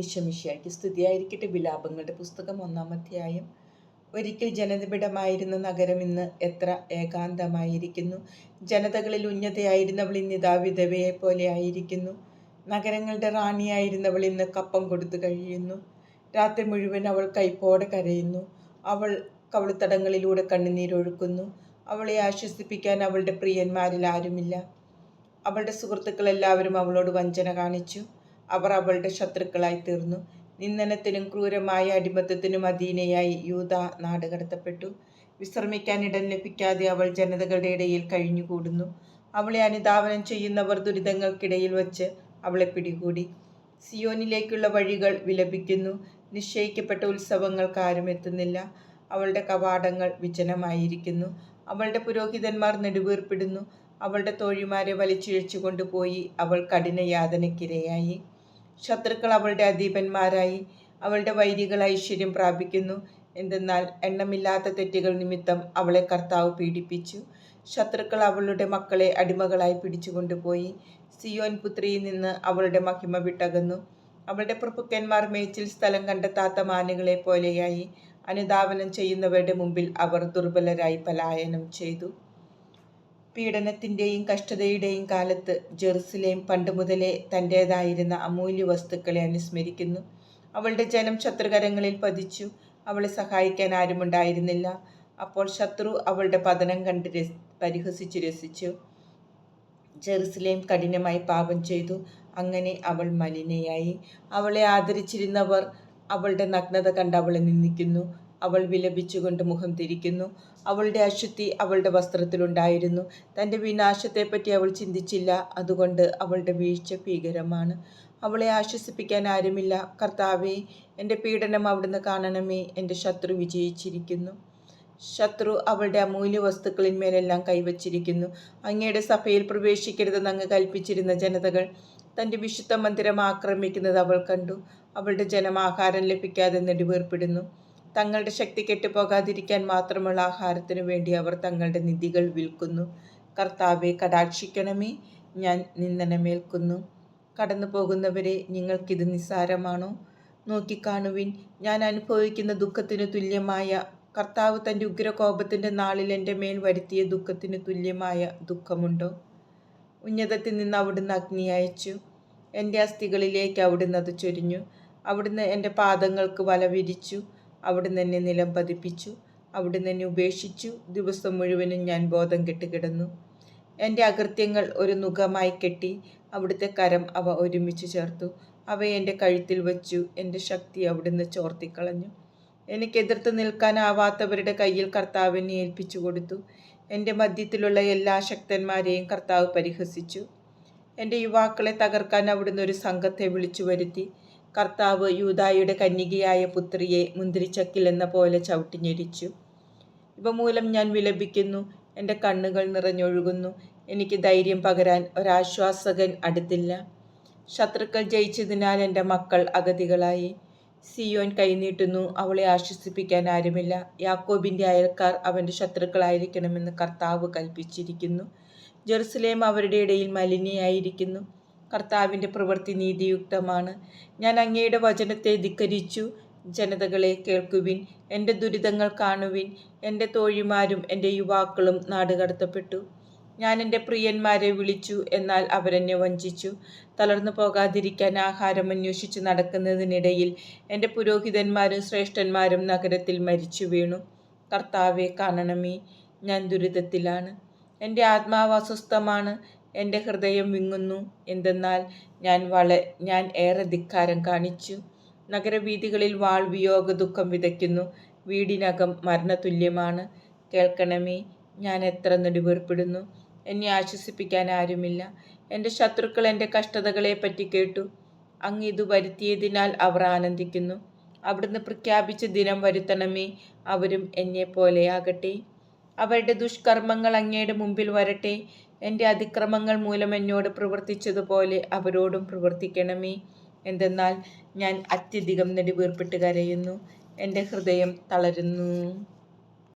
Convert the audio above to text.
ഇഷമിഷിയാക്കി സ്തുതിയായിരിക്കട്ടെ. വിലാപങ്ങളുടെ പുസ്തകം ഒന്നാമധ്യായം ഒരിക്കൽ ജനനിബിഡമായിരുന്ന നഗരം ഇന്ന് എത്ര ഏകാന്തമായിരിക്കുന്നു. ജനതകളിൽ ഉന്നതയായിരുന്നവൾ ഇന്നിതാ വിധവയെ പോലെ ആയിരിക്കുന്നു. നഗരങ്ങളുടെ റാണിയായിരുന്നവൾ ഇന്ന് കപ്പം കൊടുത്തു കഴിയുന്നു. രാത്രി മുഴുവൻ അവൾ കൈപ്പോടെ കരയുന്നു. അവൾ കവളിത്തടങ്ങളിലൂടെ കണ്ണുനീരൊഴുക്കുന്നു അവളെ ആശ്വസിപ്പിക്കാൻ അവളുടെ പ്രിയന്മാരിൽ ആരുമില്ല. അവളുടെ സുഹൃത്തുക്കൾ എല്ലാവരും അവളോട് വഞ്ചന കാണിച്ചു. അവർ അവളുടെ ശത്രുക്കളായി തീർന്നു. നിന്ദനത്തിനും ക്രൂരമായ അടിമത്തത്തിനും അധീനയായി യൂത നാട് കടത്തപ്പെട്ടു. വിശ്രമിക്കാൻ ഇടം ലഭിക്കാതെ അവൾ ജനതകളുടെ ഇടയിൽ കഴിഞ്ഞുകൂടുന്നു. അവളെ അനുധാവനം ചെയ്യുന്നവർ ദുരിതങ്ങൾക്കിടയിൽ വച്ച് അവളെ പിടികൂടി. സിയോനിലേക്കുള്ള വഴികൾ വിലപിക്കുന്നു. നിശ്ചയിക്കപ്പെട്ട ഉത്സവങ്ങൾക്ക് ആരും എത്തുന്നില്ല. അവളുടെ കവാടങ്ങൾ വിജനമായിരിക്കുന്നു. അവളുടെ പുരോഹിതന്മാർ നെടുവീർപ്പിടുന്നു. അവളുടെ തോഴിമാരെ വലിച്ചിഴച്ചു കൊണ്ടുപോയി അവൾ കഠിന യാതനയ്ക്കിരയായി. ശത്രുക്കൾ അവളുടെ അധീപന്മാരായി അവളുടെ വൈരികൾ ഐശ്വര്യം പ്രാപിക്കുന്നു. എന്തെന്നാൽ എണ്ണമില്ലാത്ത തെറ്റുകൾ നിമിത്തം അവളെ കർത്താവ് പീഡിപ്പിച്ചു. ശത്രുക്കൾ അവളുടെ മക്കളെ അടിമകളായി പിടിച്ചുകൊണ്ടുപോയി. സിയോൻ പുത്രിയിൽ നിന്ന് അവളുടെ മഹിമ വിട്ടകന്നു. അവളുടെ പ്രഭുക്കന്മാർ മേച്ചിൽ സ്ഥലം കണ്ടെത്താത്ത മാനുകളെ പോലെയായി അനുധാവനം ചെയ്യുന്നവരുടെ മുമ്പിൽ അവർ ദുർബലരായി പലായനം ചെയ്തു. പീഡനത്തിന്റെയും കഷ്ടതയുടെയും കാലത്ത് ജെറുസലേം പണ്ട് മുതലേ തന്റേതായിരുന്ന അമൂല്യ വസ്തുക്കളെ അനുസ്മരിക്കുന്നു. അവളുടെ ജനം ശത്രുകരങ്ങളിൽ പതിച്ചു. അവളെ സഹായിക്കാൻ ആരുമുണ്ടായിരുന്നില്ല. അപ്പോൾ ശത്രു അവളുടെ പതനം കണ്ട് രസ് പരിഹസിച്ച് രസിച്ചു. ജെറുസലേം കഠിനമായി പാപം ചെയ്തു. അങ്ങനെ അവൾ മലിനയായി. അവളെ ആദരിച്ചിരുന്നവർ അവളുടെ നഗ്നത കണ്ട് അവളെ നിന്ദിക്കുന്നു. അവൾ വിലപിച്ചുകൊണ്ട് മുഖം തിരിക്കുന്നു. അവളുടെ അശുദ്ധി അവളുടെ വസ്ത്രത്തിലുണ്ടായിരുന്നു. തന്റെ വിനാശത്തെപ്പറ്റി അവൾ ചിന്തിച്ചില്ല. അതുകൊണ്ട് അവളുടെ വീഴ്ച ഭീകരമാണ്. അവളെ ആശ്വസിപ്പിക്കാൻ ആരുമില്ല. കർത്താവേ എന്റെ പീഡനം അവിടുന്ന് കാണണമേ. എന്റെ ശത്രു വിജയിച്ചിരിക്കുന്നു. ശത്രു അവളുടെ അമൂല്യ വസ്തുക്കളിന്മേലെല്ലാം കൈവച്ചിരിക്കുന്നു. അങ്ങയുടെ സഭയിൽ പ്രവേശിക്കരുതെന്ന് അങ്ങ് കൽപ്പിച്ചിരുന്ന ജനതകൾ തന്റെ വിശുദ്ധ മന്ദിരം ആക്രമിക്കുന്നത് അവൾ കണ്ടു. അവളുടെ ജനം ആഹാരം ലഭിക്കാതെ നെടുവേർപ്പെടുന്നു. തങ്ങളുടെ ശക്തി കെട്ടുപോകാതിരിക്കാൻ മാത്രമുള്ള ആഹാരത്തിനു വേണ്ടി അവർ തങ്ങളുടെ നിധികൾ വിൽക്കുന്നു. കർത്താവെ കടാക്ഷിക്കണമേ. ഞാൻ നിന്ദനമേൽക്കുന്നു. കടന്നു പോകുന്നവരെ നിങ്ങൾക്കിത് നിസ്സാരമാണോ? നോക്കിക്കാണുവിൻ. ഞാൻ അനുഭവിക്കുന്ന ദുഃഖത്തിന് തുല്യമായ കർത്താവ് തന്റെ ഉഗ്രകോപത്തിന്റെ നാളിൽ എന്റെ മേൽ വരുത്തിയ ദുഃഖത്തിന് തുല്യമായ ദുഃഖമുണ്ടോ? ഉന്നതത്തിൽ നിന്ന് അവിടുന്ന് അഗ്നി അയച്ചു. എന്റെ അസ്ഥികളിലേക്ക് അവിടുന്ന് അത് ചൊരിഞ്ഞു. അവിടുന്ന് എന്റെ പാദങ്ങൾക്ക് വല വിരിച്ചു അവിടുന്ന് എന്നെ നിലം പതിപ്പിച്ചു. അവിടുന്ന് എന്നെ ഉപേക്ഷിച്ചു. ദിവസം മുഴുവനും ഞാൻ ബോധം കെട്ടുകിടന്നു എന്റെ അകൃത്യങ്ങൾ ഒരു നുഖമായി കെട്ടി അവിടുത്തെ കരം അവ ഒരുമിച്ച് ചേർത്തു. അവ എന്റെ കഴുത്തിൽ വച്ചു. എന്റെ ശക്തി അവിടുന്ന് ചോർത്തിക്കളഞ്ഞു. എനിക്ക് എതിർത്ത് നിൽക്കാനാവാത്തവരുടെ കയ്യിൽ കർത്താവിനെ ഏൽപ്പിച്ചു കൊടുത്തു. എന്റെ മധ്യത്തിലുള്ള എല്ലാ ശക്തന്മാരെയും കർത്താവ് പരിഹസിച്ചു. എന്റെ യുവാക്കളെ തകർക്കാൻ അവിടുന്ന് ഒരു സംഘത്തെ വിളിച്ചു വരുത്തി. കർത്താവ് യൂതായുടെ കന്യകയായ പുത്രിയെ മുന്തിരിച്ചക്കിൽ എന്ന പോലെ ചവിട്ടിഞ്ഞെരിച്ചു. ഇവ മൂലം ഞാൻ വിലപിക്കുന്നു എന്റെ കണ്ണുകൾ നിറഞ്ഞൊഴുകുന്നു എനിക്ക് ധൈര്യം പകരാൻ ഒരാശ്വാസകൻ അടുത്തില്ല. ശത്രുക്കൾ ജയിച്ചതിനാൽ എന്റെ മക്കൾ അഗതികളായി. സിയോൻ കൈനീട്ടുന്നു അവളെ ആശ്വസിപ്പിക്കാൻ ആരുമില്ല. യാക്കോബിന്റെ അയൽക്കാർ അവന്റെ ശത്രുക്കളായിരിക്കണമെന്ന് കർത്താവ് കൽപ്പിച്ചിരിക്കുന്നു. ജെറുസലേം അവരുടെ ഇടയിൽ മലിനയായിരിക്കുന്നു. കർത്താവിന്റെ പ്രവൃത്തി നീതിയുക്തമാണ്. ഞാൻ അങ്ങയുടെ വചനത്തെ ധിക്കരിച്ചു. ജനതകളെ കേൾക്കുവിൻ. എന്റെ ദുരിതങ്ങൾ കാണുവിൻ. എന്റെ തോഴിമാരും എന്റെ യുവാക്കളും നാടുകടത്തപ്പെട്ടു ഞാൻ എന്റെ പ്രിയന്മാരെ വിളിച്ചു എന്നാൽ അവരെന്നെ വഞ്ചിച്ചു. തളർന്നു പോകാതിരിക്കാൻ ആഹാരം അന്വേഷിച്ച് നടക്കുന്നതിനിടയിൽ എന്റെ പുരോഹിതന്മാരും ശ്രേഷ്ഠന്മാരും നഗരത്തിൽ മരിച്ചു വീണു. കർത്താവെ കാണണമേ ഞാൻ ദുരിതത്തിലാണ്. എന്റെ ആത്മാവ് അസ്വസ്ഥമാണ്. എന്റെ ഹൃദയം വിങ്ങുന്നു. എന്തെന്നാൽ ഞാൻ വള ഞാൻ ഏറെ ധിക്കാരം കാണിച്ചു. നഗരവീഥികളിൽ വാൾ വിയോഗ ദുഃഖം വിതയ്ക്കുന്നു. വീടിനകം മരണതുല്യമാണ്. കേൾക്കണമേ ഞാൻ എത്ര നെടുവേർപ്പെടുന്നു. എന്നെ ആശ്വസിപ്പിക്കാൻ ആരുമില്ല. എന്റെ ശത്രുക്കൾ എന്റെ കഷ്ടതകളെ പറ്റി കേട്ടു. അങ്ങ് ഇത് വരുത്തിയതിനാൽ അവർ ആനന്ദിക്കുന്നു. അവിടുന്ന് പ്രഖ്യാപിച്ച ദിനം വരുത്തണമേ അവരും എന്നെ പോലെയാകട്ടെ അവരുടെ ദുഷ്കർമ്മങ്ങൾ അങ്ങയുടെ മുമ്പിൽ വരട്ടെ. എന്റെ അതിക്രമങ്ങൾ മൂലം എന്നോട് പ്രവർത്തിച്ചതുപോലെ അവരോടും പ്രവർത്തിക്കണമേ. എന്തെന്നാൽ ഞാൻ അത്യധികം നെടുവീർപ്പിട്ട് കരയുന്നു. എന്റെ ഹൃദയം തളരുന്നു.